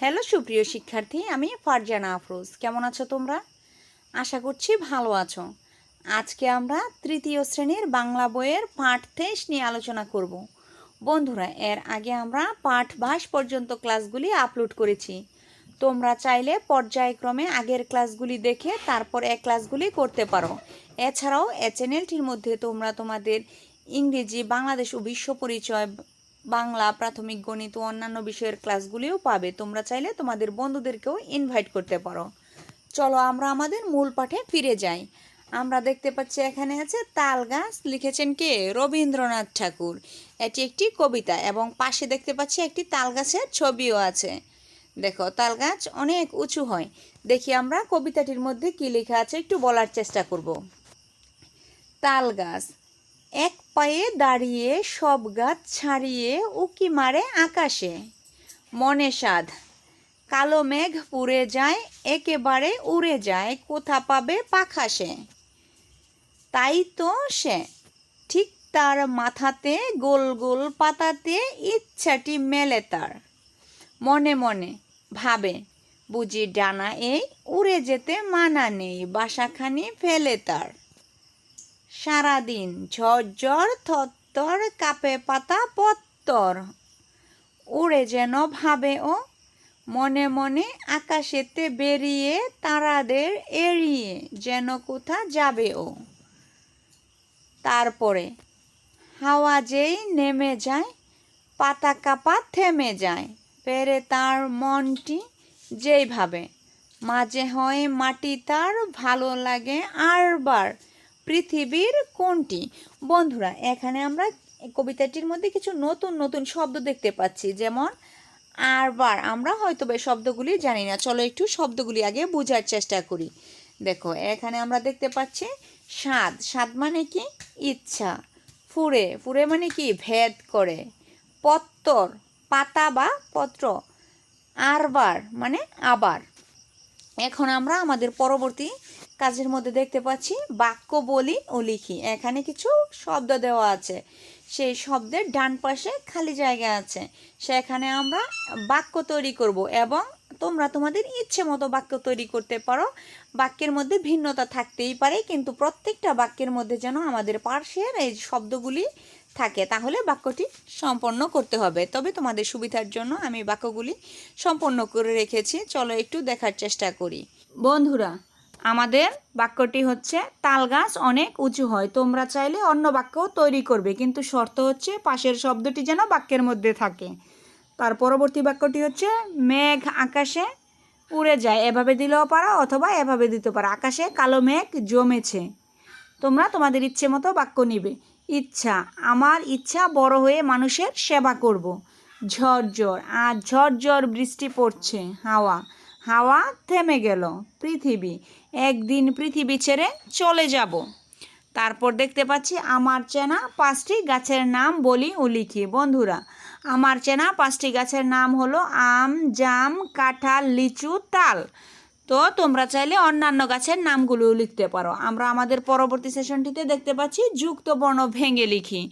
Hello, সুপ্রিয় শিক্ষার্থী, আমি ফারজানা আফরোজ। কেমন আছো তোমরা? আশা করছি ভালো আছো। আজকে আমরা তৃতীয় শ্রেণির বাংলা বইয়ের পাঠ তেইশ নিয়ে আলোচনা করব। বন্ধুরা, এর আগে আমরা পাঠ ভাস পর্যন্ত ক্লাসগুলি আপলোড করেছি। তোমরা চাইলে পর্যায়ক্রমে আগের ক্লাসগুলি দেখে তারপর এক ক্লাসগুলি করতে পারো। এছাড়াও এ চ্যানেলটির মধ্যে তোমরা তোমাদের ইংরেজি, বাংলাদেশ ও বিশ্ব পরিচয় বাংলা, প্রাথমিক, গণিত ও অন্যান্য বিষয়ের ক্লাসগুলিও পাবে। তোমরা চাইলে তোমাদের বন্ধুদেরকেও ইনভাইট করতে পারো। চলো আমরা আমাদের মূল পাঠে ফিরে যাই। আমরা দেখতে পাচ্ছি এখানে আছে তাল গাছ। লিখেছেন কে? রবীন্দ্রনাথ ঠাকুর। এটি একটি কবিতা এবং পাশে দেখতে পাচ্ছি একটি তাল গাছের ছবিও আছে। দেখো, তাল গাছ অনেক উঁচু হয়। দেখি আমরা কবিতাটির মধ্যে কি লেখা আছে, একটু বলার চেষ্টা করব। তাল গাছ। এক পায়ে দাঁড়িয়ে সব গাছ ছাড়িয়ে উকি মারে আকাশে। মনে সাধ কালো মেঘ পুড়ে যায়, একেবারে উড়ে যায়, কোথা পাবে পাখাসে তাই তো সে। ঠিক তার মাথাতে, গোল গোল পাতাতে ইচ্ছাটি মেলে তার। মনে মনে ভাবে, বুঝি ডানা এই উড়ে যেতে মানা নেই, বাসাখানি ফেলে তার। সারাদিন ঝরঝর থরথর কাপে পাতা পত্তর। উড়ে যেন ভাবে ও, মনে মনে আকাশেতে বেরিয়ে তারাদের এড়িয়ে যেন কোথা যাবে ও। তারপরে হাওয়া যেই নেমে যায়, পাতা কাপা থেমে যায়, পেরে তার মনটি যেইভাবে, মাঝে হয় মাটি তার ভালো লাগে আরবার পৃথিবীর কোনটি? বন্ধুরা, এখানে আমরা কবিতাটির মধ্যে কিছু নতুন নতুন শব্দ দেখতে পাচ্ছি। যেমন আরবার আমরা হয়তো বা শব্দগুলি জানি না। চলো একটু শব্দগুলি আগে বোঝার চেষ্টা করি। দেখো, এখানে আমরা দেখতে পাচ্ছি স্বাদ। স্বাদ মানে কি? ইচ্ছা। ফুরে। ফুরে মানে কি? ভেদ করে। পত্তর। পাতা বা পত্র। আরবার মানে আবার। এখন আমরা আমাদের পরবর্তী কাজের মধ্যে দেখতে পাচ্ছি বাক্য বলি ও লিখি। এখানে কিছু শব্দ দেওয়া আছে। সেই শব্দের ডান পাশে খালি জায়গা আছে। সেখানে আমরা বাক্য তৈরি করব এবং তোমরা তোমাদের ইচ্ছে মতো বাক্য তৈরি করতে পারো। বাক্যের মধ্যে ভিন্নতা থাকতেই পারে, কিন্তু প্রত্যেকটা বাক্যের মধ্যে যেন আমাদের পার্শ্বের এই শব্দগুলি থাকে, তাহলে বাক্যটি সম্পন্ন করতে হবে। তবে তোমাদের সুবিধার জন্য আমি বাক্যগুলি সম্পন্ন করে রেখেছি। চলো একটু দেখার চেষ্টা করি। বন্ধুরা আমাদের বাক্যটি হচ্ছে, তাল গাছ অনেক উঁচু হয়, তোমরা চাইলে অন্য বাক্য তৈরি করবে, কিন্তু শর্ত হচ্ছে পাশের শব্দটি যেন বাক্যের মধ্যে থাকে। তার পরবর্তী বাক্যটি হচ্ছে, মেঘ আকাশে উড়ে যায়, এভাবে দিলেও পারো অথবা এভাবে দিতে পারো। আকাশে কালো মেঘ জমেছে, তোমরা তোমাদের ইচ্ছে মতো বাক্য নিবে। ইচ্ছা, আমার ইচ্ছা বড় হয়ে মানুষের সেবা করব। ঝরঝর আর ঝরঝর বৃষ্টি পড়ছে, হাওয়া হাওয়া থেমে গেল, পৃথিবী। একদিন পৃথিবী ছেড়ে চলে যাব। তারপর দেখতে পাচ্ছি আমার চেনা পাঁচটি গাছের নাম বলি ও লিখি বন্ধুরা, আমার চেনা পাঁচটি গাছের নাম হলো আম, জাম, কাঁঠাল, লিচু, তাল। তো তোমরা চাইলে অন্যান্য গাছের নামগুলো লিখতে পারো। আমরা আমাদের পরবর্তী সেশনটিতে দেখতে পাচ্ছি যুক্ত বর্ণ ভেঙে লিখি।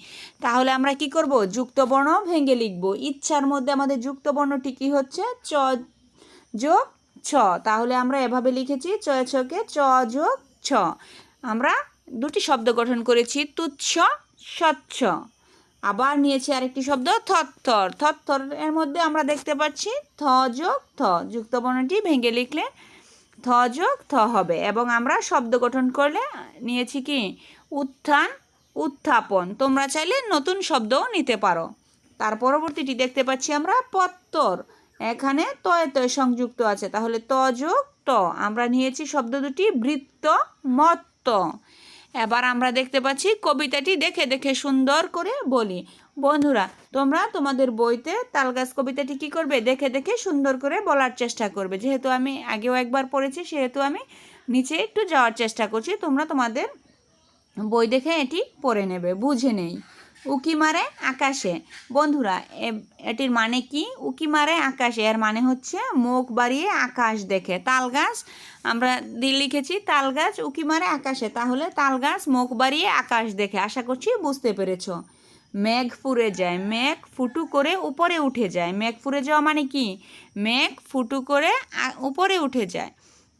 তাহলে আমরা কি করব? যুক্ত বর্ণ ভেঙে লিখব। ইচ্ছার মধ্যে আমাদের যুক্ত বর্ণটি কী হচ্ছে? চ, যোগ ছ তাহলে আমরা এভাবে লিখেছি, চ ছকে চ যোগ ছ। আমরা দুটি শব্দ গঠন করেছি, তুচ্ছ, স্বচ্ছ। আবার নিয়েছি আরেকটি শব্দ থরথর থরথর এর মধ্যে আমরা দেখতে পাচ্ছি, থ যোগ থ। যুক্ত বর্ণটি ভেঙে লিখলে থ যোগ থ হবে। এবং আমরা শব্দ গঠন করলে নিয়েছি কি? উত্থান, উত্থাপন। তোমরা চাইলে নতুন শব্দও নিতে পারো। তার পরবর্তীটি দেখতে পাচ্ছি আমরা, পত্তর। এখানে তয় তয় সংযুক্ত আছে। তাহলে ত যোগ ত আমরা নিয়েছি শব্দ দুটি, বৃত্ত, মত্ত। এবার আমরা দেখতে পাচ্ছি কবিতাটি দেখে দেখে সুন্দর করে বলি। বন্ধুরা, তোমরা তোমাদের বইতে তালগাছ কবিতাটি কি করবে? দেখে দেখে সুন্দর করে বলার চেষ্টা করবে। যেহেতু আমি আগেও একবার পড়েছি, সেহেতু আমি নিচে একটু যাওয়ার চেষ্টা করছি। তোমরা তোমাদের বই দেখে এটি পড়ে নেবে, বুঝে নেই। উকি মারে আকাশে। বন্ধুরা এটির মানে কি? উকি মারে আকাশে। এর মানে হচ্ছে মুখ বাড়িয়ে আকাশ দেখে। তাল গাছ, আমরা দিয়ে লিখেছি, তাল গাছ উকি মারে আকাশে। তাহলে তাল গাছ মুখ বাড়িয়ে আকাশ দেখে। আশা করছি বুঝতে পেরেছ। মেঘ ফুরে যায়। মেঘ ফুটু করে উপরে উঠে যায়। মেঘ ফুরে যাওয়া মানে কি? মেঘ ফুটু করে উপরে উঠে যায়।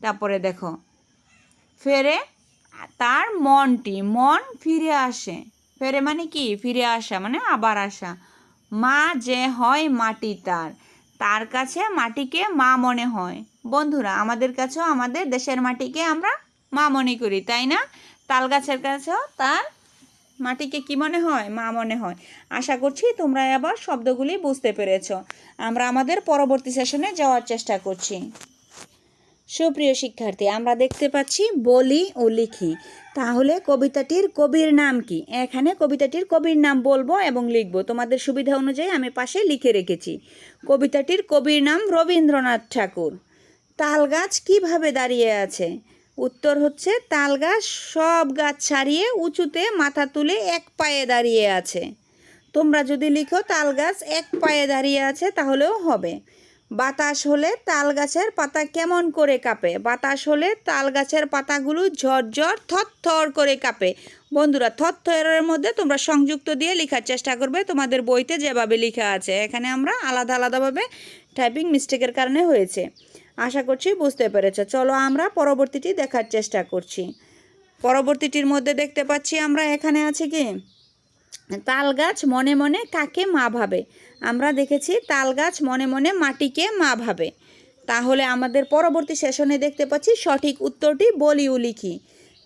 তারপরে দেখো, ফেরে তার মনটি, মন ফিরে আসে। ফেরে মানে কি? ফিরে আসা মানে আবার আসা। মা যে হয় মাটি তার। তার কাছে মাটিকে মা মনে হয়। বন্ধুরা, আমাদের কাছেও আমাদের দেশের মাটিকে আমরা মা মনে করি, তাই না? তাল গাছের কাছেও তার মাটিকে কি মনে হয়? মা মনে হয়। আশা করছি তোমরা আবার শব্দগুলি বুঝতে পেরেছ। আমরা আমাদের পরবর্তী সেশনে যাওয়ার চেষ্টা করছি। সুপ্রিয় শিক্ষার্থী, আমরা দেখতে পাচ্ছি বলি ও লিখি। তাহলে কবিতাটির কবির নাম কি? এখানে কবিতাটির কবির নাম বলব এবং লিখব। তোমাদের সুবিধা অনুযায়ী আমি পাশে লিখে রেখেছি। কবিতাটির কবির নাম রবীন্দ্রনাথ ঠাকুর। তাল গাছ কীভাবে দাঁড়িয়ে আছে? উত্তর হচ্ছে তাল গাছ সব গাছ ছাড়িয়ে উঁচুতে মাথা তুলে এক পায়ে দাঁড়িয়ে আছে। তোমরা যদি লিখো তাল গাছ এক পায়ে দাঁড়িয়ে আছে, তাহলেও হবে। বাতাস হলে তাল গাছের পাতা কেমন করে কাঁপে? বাতাস হলে তাল গাছের পাতাগুলো ঝরঝর, থরথর করে কাঁপে। বন্ধুরা, থরথরের মধ্যে তোমরা সংযুক্ত দিয়ে লেখার চেষ্টা করবে। তোমাদের বইতে যেভাবে লেখা আছে, এখানে আমরা আলাদা আলাদাভাবে টাইপিং মিস্টেকের কারণে হয়েছে। আশা করছি বুঝতে পেরেছ। চলো আমরা পরবর্তীটি দেখার চেষ্টা করছি। পরবর্তীটির মধ্যে দেখতে পাচ্ছি আমরা এখানে আছে কি? তাল গাছ মনে মনে কাকে মা ভাবে? আমরা দেখেছি তাল গাছ মনে মনে মাটিকে মা ভাবে। তাহলে আমাদের পরবর্তী সেশনে দেখতে পাচ্ছি সঠিক উত্তরটি বলি ও লিখি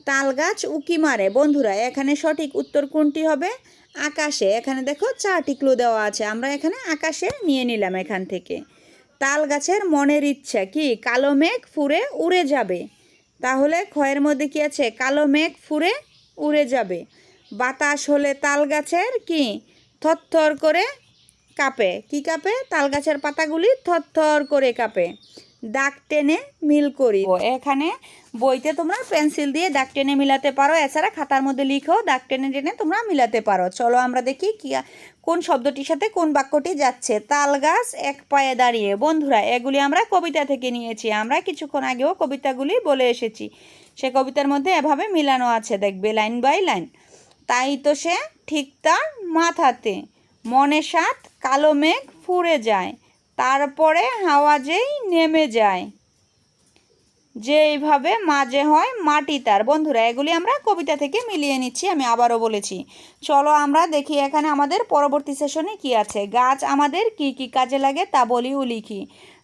তাল গাছ উকি মারে। বন্ধুরা, এখানে সঠিক উত্তর কোনটি হবে? আকাশে। এখানে দেখো চারটি ক্লু দেওয়া আছে। আমরা এখানে আকাশে নিয়ে নিলাম এখান থেকে। তাল গাছের মনের ইচ্ছা কি? কালো মেঘ ফুরে উড়ে যাবে। তাহলে ক্ষয়ের মধ্যে কি আছে? কালো মেঘ ফুরে উড়ে যাবে। বাতাস হলে তাল গাছের কি? থরথর করে কাঁপে। কি কাঁপে? তাল গাছের পাতাগুলি থরথর করে কাঁপে। দাগ টেনে মিল করি। এখানে বইতে তোমরা পেন্সিল দিয়ে দাগ টেনে মিলাতে পারো। এছাড়া খাতার মধ্যে লিখেও দাগ টেনে টেনে তোমরা মিলাতে পারো। চলো আমরা দেখি কি কোন শব্দটির সাথে কোন বাক্যটি যাচ্ছে। তাল গাছ এক পায়ে দাঁড়িয়ে। বন্ধুরা, এগুলি আমরা কবিতা থেকে নিয়েছি। আমরা কিছুক্ষণ আগেও কবিতাগুলি বলে এসেছি। সে কবিতার মধ্যে এভাবে মিলানো আছে। দেখবে লাইন বাই লাইন। তাই তো সে ঠিক তার মাথাতে। মনে সাত, কালো মেঘ ফুরে যায়। তারপরে হাওয়া যেই নেমে যায়। যেইভাবে মাঝে হয় মাটি তার। বন্ধুরা, এগুলি আমরা কবিতা থেকে মিলিয়ে নিচ্ছি, আমি আবারও বলেছি। চলো আমরা দেখি এখানে আমাদের পরবর্তী সেশনে কি আছে। গাছ আমাদের কি কি কাজে লাগে তা বলি ও লিখি।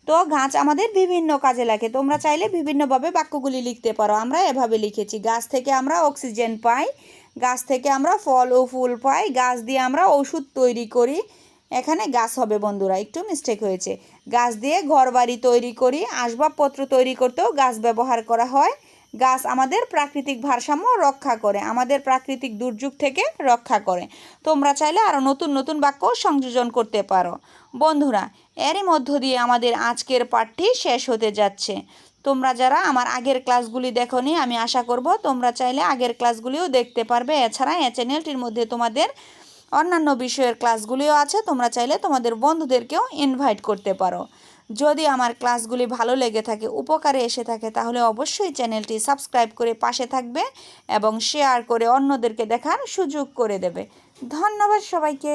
তো গাছ আমাদের বিভিন্ন কাজে লাগে। তোমরা চাইলে বিভিন্নভাবে বাক্যগুলি লিখতে পারো। আমরা এভাবে লিখেছি। গাছ থেকে আমরা অক্সিজেন পাই। গাছ থেকে আমরা ফল ও ফুল পাই, গাছ দিয়ে আমরা ওষুধ তৈরি করি। এখানে গাছ হবে বন্ধুরা, একটু মিস্টেক হয়েছে। গাছ দিয়ে ঘরবাড়ি তৈরি করি, আসবাবপত্র তৈরি করতেও গাছ ব্যবহার করা হয়। গাছ আমাদের প্রাকৃতিক ভারসাম্য রক্ষা করে, আমাদের প্রাকৃতিক দুর্যোগ থেকে রক্ষা করে। তোমরা চাইলে আরও নতুন নতুন বাক্য সংযোজন করতে পারো। বন্ধুরা, এরই মধ্য দিয়ে আমাদের আজকের পাঠটি শেষ হতে যাচ্ছে। তোমরা যারা আমার আগের ক্লাসগুলি দেখোনি, আমি আশা করব তোমরা চাইলে আগের ক্লাসগুলিও দেখতে পারবে। এছাড়া এই চ্যানেলটির মধ্যে তোমাদের অন্যান্য বিষয়ের ক্লাসগুলিও আছে, তোমরা চাইলে তোমাদের বন্ধুদেরকেও ইনভাইট করতে পারো। যদি আমার ক্লাসগুলি ভালো লেগে থাকে, উপকারে এসে থাকে, তাহলে অবশ্যই চ্যানেলটি সাবস্ক্রাইব করে পাশে থাকবে এবং শেয়ার করে অন্যদেরকে দেখার সুযোগ করে দেবে। ধন্যবাদ সবাইকে।